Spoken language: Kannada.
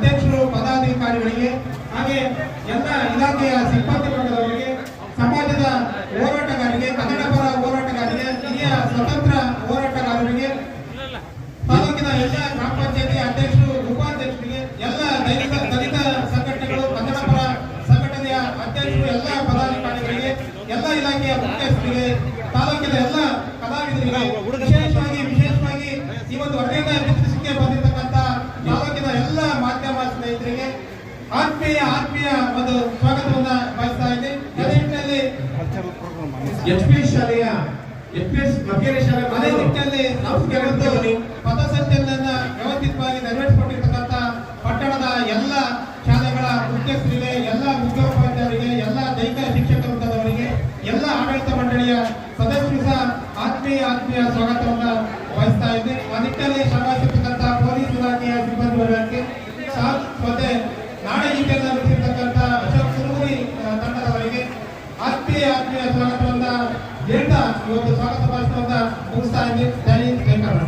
ಅಧ್ಯಕ್ಷರು, ಪದಾಧಿಕಾರಿಗಳಿಗೆ, ಹಾಗೆ ಎಲ್ಲ ಇಲಾಖೆಯ ಸಿಬ್ಬಂದಿ ವರ್ಗದವರಿಗೆ, ಸಮಾಜದ ಹೋರಾಟಗಾರರಿಗೆ ಕನ್ನಡ ಪರ ಹೋರಾಟಗಾರರಿಗೆ, ಹಿರಿಯ ಸ್ವತಂತ್ರ ಹೋರಾಟಗಾರರಿಗೆ, ತಾಲೂಕಿನ ಎಲ್ಲ ಗ್ರಾಮ ಪಂಚಾಯತಿ ಅಧ್ಯಕ್ಷರು, ಉಪಾಧ್ಯಕ್ಷರಿಗೆ, ಎಲ್ಲ ದಲಿತ ದಲಿತ ಸಂಘಟನೆಗಳು ಕನ್ನಡ ಪರ ಸಂಘಟನೆಯ ಅಧ್ಯಕ್ಷರು, ಎಲ್ಲ ಪದಾಧಿಕಾರಿಗಳಿಗೆ, ಎಲ್ಲ ಇಲಾಖೆಯ ಮುಖ್ಯಸ್ಥರಿಗೆ ಆತ್ಮೀಯ ಆತ್ಮೀಯ ಒಂದು ಸ್ವಾಗತವನ್ನ ಬಯಸ್ತಾ ಇದ್ದೀನಿ ಎಚ್ ಪಿ ಶಾಲೆಯ, ಎಚ್ ಪಿ ಎಸ್ ಮಕ್ಕಳ ಶಾಲೆ ಅದೇ ನಿಟ್ಟಿನಲ್ಲಿ ಇವತ್ತು ಪಥಸಂಚಲನ ವ್ಯವಸ್ಥಿತವಾಗಿ ನೆರವೇರಿಸಿಕೊಂಡಿರ್ತಕ್ಕಂಥ ಪಟ್ಟಣದ ಎಲ್ಲ ಶಾಲೆಗಳ ಮುಖ್ಯಸ್ಥರಿಗೆ ಎಲ್ಲ ಮುಖ್ಯೋಪಾಧ್ಯಾಯರಿಗೆ, ಎಲ್ಲ ದೈಹಿಕ ಶಿಕ್ಷಕ ವೃಂದದವರಿಗೆ ಎಲ್ಲ ಆಡಳಿತ ಮಂಡಳಿಯ ಸದಸ್ಯರು ಸಹ ಆತ್ಮೀಯ ಆತ್ಮೀಯ ಸ್ವಾಗತವನ್ನ ವಹಿಸ್ತಾ ಇದೆ ಆ ನಿಟ್ಟಿನಲ್ಲಿ ನಾಡಗೀತೆಯನ್ನು ನುಡಿಸಿರ್ತಕ್ಕಂಥ ಅಶೋಕ್ ಸುರುಗುರಿ ತಂಡದವರಿಗೆ ಆತ್ಮೀಯ ಆತ್ಮೀಯ ಸ್ವಾಗತವನ್ನ ಹೇಳ್ತಾ ಇವತ್ತು ಸ್ವಾಗತ ಭಾಷಣವನ್ನ ಮುಗಿಸ್ತಾ ಇದ್ದೀನಿ. ಜೈ ಜೈ ಕನ್ನಡ.